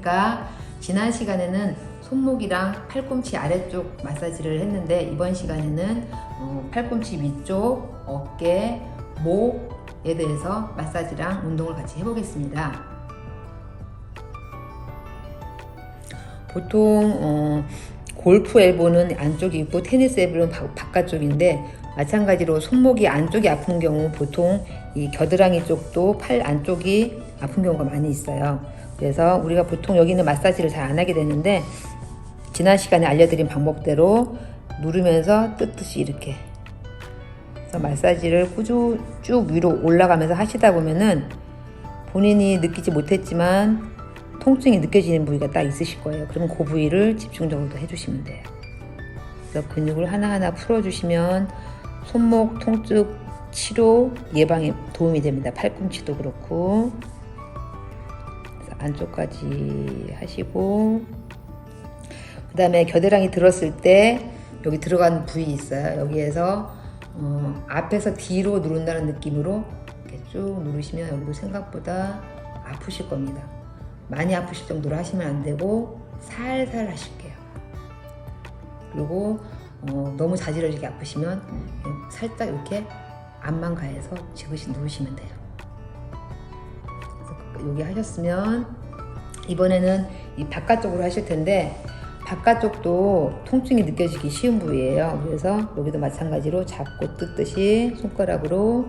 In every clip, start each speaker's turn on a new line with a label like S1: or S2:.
S1: 안녕하십니까. 지난 시간에는 손목이랑 팔꿈치 아래쪽 마사지를 했는데 이번 시간에는 어, 팔꿈치 위쪽, 어깨, 목에 대해서 마사지랑 운동을 같이 해보겠습니다. 보통 어, 골프 엘보는 안쪽이 있고 테니스 엘보는 바, 바깥쪽인데 마찬가지로 손목이 안쪽이 아픈 경우 보통 이 겨드랑이 쪽도 팔 안쪽이 아픈 경우가 많이 있어요. 그래서 우리가 보통 여기는 마사지를 잘 안 하게 되는데 지난 시간에 알려드린 방법대로 누르면서 뜯듯이 이렇게 그래서 마사지를 꾸준히 쭉 위로 올라가면서 하시다 보면은 본인이 느끼지 못했지만 통증이 느껴지는 부위가 딱 있으실 거예요. 그러면 그 부위를 집중적으로 해주시면 돼요. 그래서 근육을 하나하나 풀어주시면 손목 통증 치료 예방에 도움이 됩니다. 팔꿈치도 그렇고 안쪽까지 하시고 그 다음에 겨드랑이 들었을 때 여기 들어간 부위 있어요. 여기에서 어, 앞에서 뒤로 누른다는 느낌으로 이렇게 쭉 누르시면 여기도 생각보다 아프실 겁니다. 많이 아프실 정도로 하시면 안 되고 살살 하실게요. 그리고 어, 너무 자지러지게 아프시면 살짝 이렇게 앞만 가해서 지그시 누르시면 돼요. 여기 하셨으면 이번에는 이 바깥쪽으로 하실 텐데 바깥쪽도 통증이 느껴지기 쉬운 부위예요. 그래서 여기도 마찬가지로 잡고 뜯듯이 손가락으로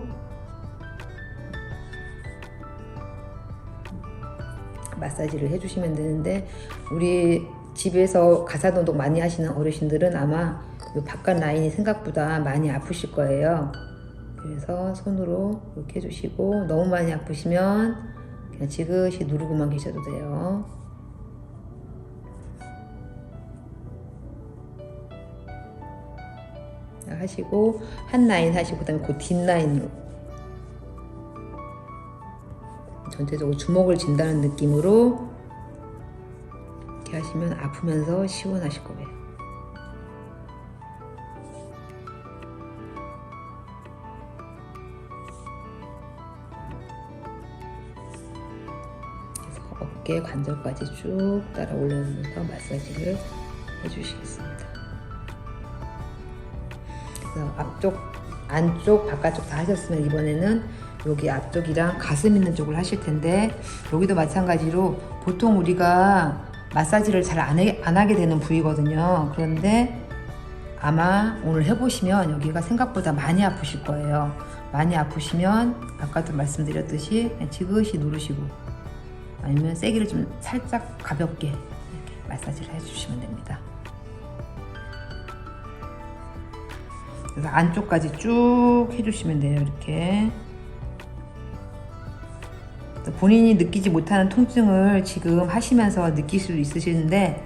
S1: 마사지를 해주시면 되는데 우리 집에서 가사도 운동 많이 하시는 어르신들은 아마 이 바깥 라인이 생각보다 많이 아프실 거예요. 그래서 손으로 이렇게 해주시고 너무 많이 아프시면 지그시 누르고만 계셔도 돼요. 하시고 한 라인 하시고 그다음에 그 뒷라인으로 전체적으로 주먹을 쥔다는 느낌으로 이렇게 하시면 아프면서 시원하실 거예요. 어깨 관절까지 쭉 따라 올라오면서 마사지를 해주시겠습니다. 그래서 앞쪽, 안쪽, 바깥쪽 다 하셨으면 이번에는 여기 앞쪽이랑 가슴 있는 쪽을 하실 텐데 여기도 마찬가지로 보통 우리가 마사지를 잘 안 하게 되는 부위거든요. 그런데 아마 오늘 해보시면 여기가 생각보다 많이 아프실 거예요. 많이 아프시면 아까도 말씀드렸듯이 지그시 누르시고 아니면 세기를 좀 살짝 가볍게 이렇게 마사지를 해주시면 됩니다. 그래서 안쪽까지 쭉 해주시면 돼요. 이렇게. 본인이 느끼지 못하는 통증을 지금 하시면서 느낄 수 있으시는데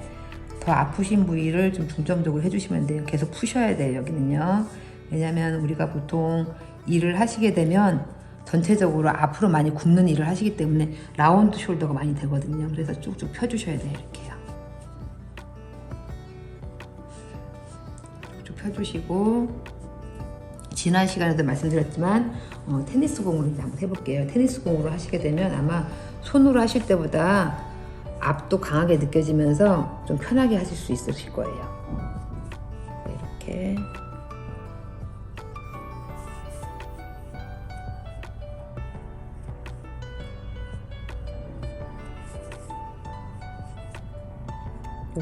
S1: 더 아프신 부위를 좀 중점적으로 해주시면 돼요. 계속 푸셔야 돼요. 여기는요. 왜냐하면 우리가 보통 일을 하시게 되면 전체적으로 앞으로 많이 굽는 일을 하시기 때문에 라운드 숄더가 많이 되거든요. 그래서 쭉쭉 펴주셔야 돼요. 이렇게요. 쭉 펴주시고 지난 시간에도 말씀드렸지만 어, 테니스 공으로 이제 한번 해볼게요. 테니스 공으로 하시게 되면 아마 손으로 하실 때보다 앞도 강하게 느껴지면서 좀 편하게 하실 수 있으실 거예요. 이렇게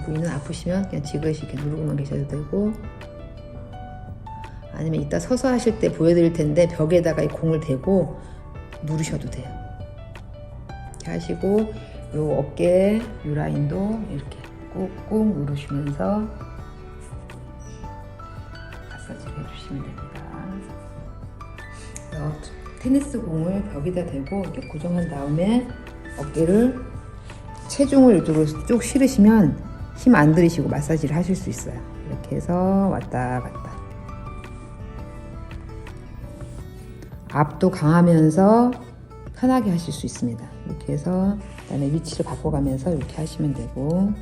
S1: 부위는 아프시면 그냥 지그시 이렇게 누르고만 계셔도 되고 아니면 이따 서서 하실 때 보여드릴 텐데 벽에다가 이 공을 대고 누르셔도 돼요. 이렇게 하시고 요 어깨 요 라인도 이렇게 꾹꾹 누르시면서 마사지를 해주시면 됩니다. 테니스 공을 벽에다 대고 이렇게 고정한 다음에 어깨를 체중을 이쪽으로 쭉 실으시면 힘 안 들이시고 마사지를 하실 수 있어요. 이렇게 해서 왔다 갔다. 앞도 강하면서 편하게 하실 수 있습니다. 이렇게 해서 그다음에 위치를 바꿔가면서 이렇게 하시면 되고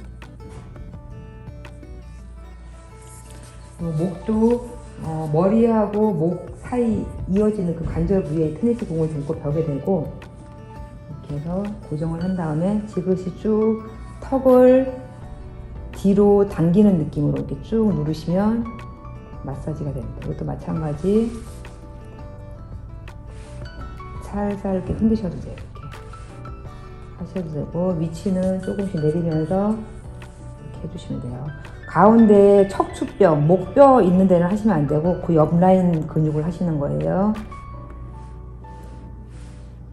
S1: 어, 목도 어, 머리하고 목 사이 이어지는 그 관절 부위에 테니스 공을 들고 벽에 대고 이렇게 해서 고정을 한 다음에 지그시 쭉 턱을 뒤로 당기는 느낌으로 이렇게 쭉 누르시면 마사지가 됩니다. 이것도 마찬가지 살살 이렇게 흔드셔도 돼요. 이렇게 하셔도 되고 위치는 조금씩 내리면서 이렇게 해주시면 돼요. 가운데 척추뼈, 목뼈 있는 데는 하시면 안 되고 그 옆 라인 근육을 하시는 거예요.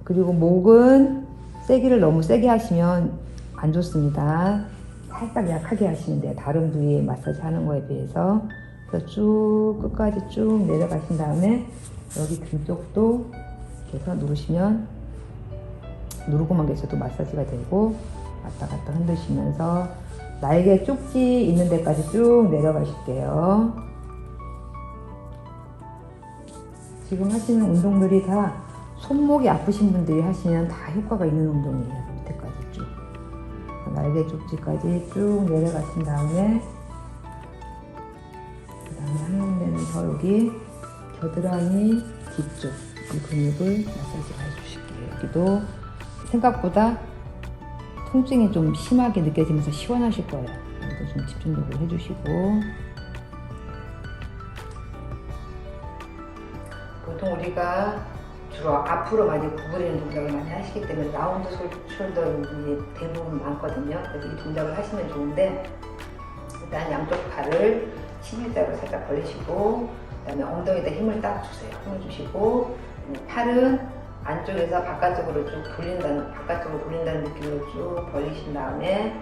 S1: 그리고 목은 세기를 너무 세게 하시면 안 좋습니다. 살짝 약하게 돼요. 다른 부위에 마사지 하는 거에 비해서. 그래서 쭉 끝까지 쭉 내려가신 다음에 여기 등 쪽도 이렇게 해서 누르시면 누르고만 계셔도 마사지가 되고 왔다 갔다 흔드시면서 날개 쪽지 있는 데까지 쭉 내려가실게요. 지금 하시는 운동들이 다 손목이 아프신 분들이 하시면 다 효과가 있는 운동이에요. 날개 쪽지까지 쭉 내려가신 다음에 그 다음에 한 군데는 여기 겨드랑이 뒤쪽 이 근육을 마사지를 해주실게요. 여기도 생각보다 통증이 좀 심하게 느껴지면서 시원하실 거예요. 여기도 좀 집중적으로 해주시고 보통 우리가 주로 앞으로 많이 구부리는 동작을 많이 하시기 때문에 라운드 숄- 숄더 이 대부분 많거든요. 그래서 이 동작을 하시면 좋은데 일단 양쪽 팔을 11자로 살짝 벌리시고 그다음에 엉덩이에다 힘을 딱 주세요. 힘을 주시고 팔은 안쪽에서 바깥쪽으로 쭉 돌린다는 바깥쪽으로 돌린다는 느낌으로 쭉 벌리신 다음에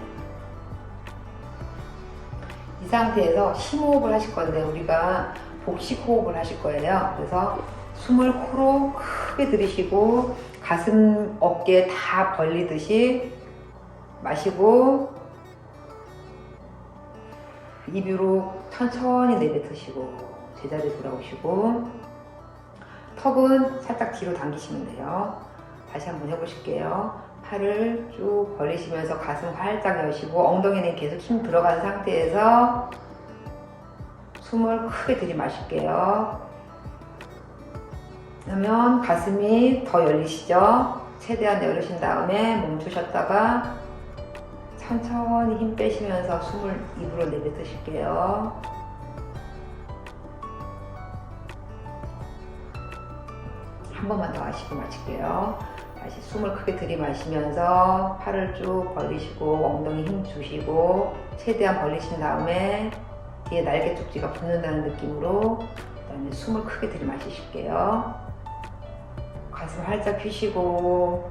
S1: 이 상태에서 심호흡을 하실 건데 우리가 복식 호흡을 하실 거예요. 그래서 숨을 코로 크게 들이쉬고 가슴 어깨 다 벌리듯이 마시고 입으로 천천히 내뱉으시고 제자리 돌아오시고 턱은 살짝 뒤로 당기시면 돼요. 다시 한번 해보실게요. 팔을 쭉 벌리시면서 가슴 활짝 여시고 엉덩이는 계속 힘 들어간 상태에서 숨을 크게 들이마실게요. 그러면 가슴이 더 열리시죠? 최대한 열리신 다음에 멈추셨다가 천천히 힘 빼시면서 숨을 입으로 내뱉으실게요. 한 번만 더 하시고 마칠게요. 다시 숨을 크게 들이마시면서 팔을 쭉 벌리시고 엉덩이 힘 주시고 최대한 벌리신 다음에 뒤에 날개 쪽지가 붙는다는 느낌으로 그다음에 숨을 크게 들이마시실게요. 가슴 활짝 펴시고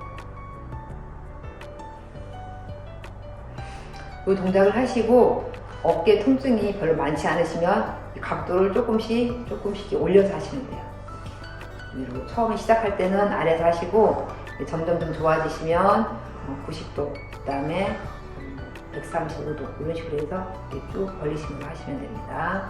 S1: 이 동작을 하시고 어깨 통증이 별로 많지 않으시면 이 각도를 조금씩 조금씩 올려서 하시면 돼요. 위로 처음에 시작할 때는 아래서 하시고 점점 좀 좋아지시면 90도 그다음에 135도 이런 식으로 해서 쭉 벌리시면서 하시면 됩니다.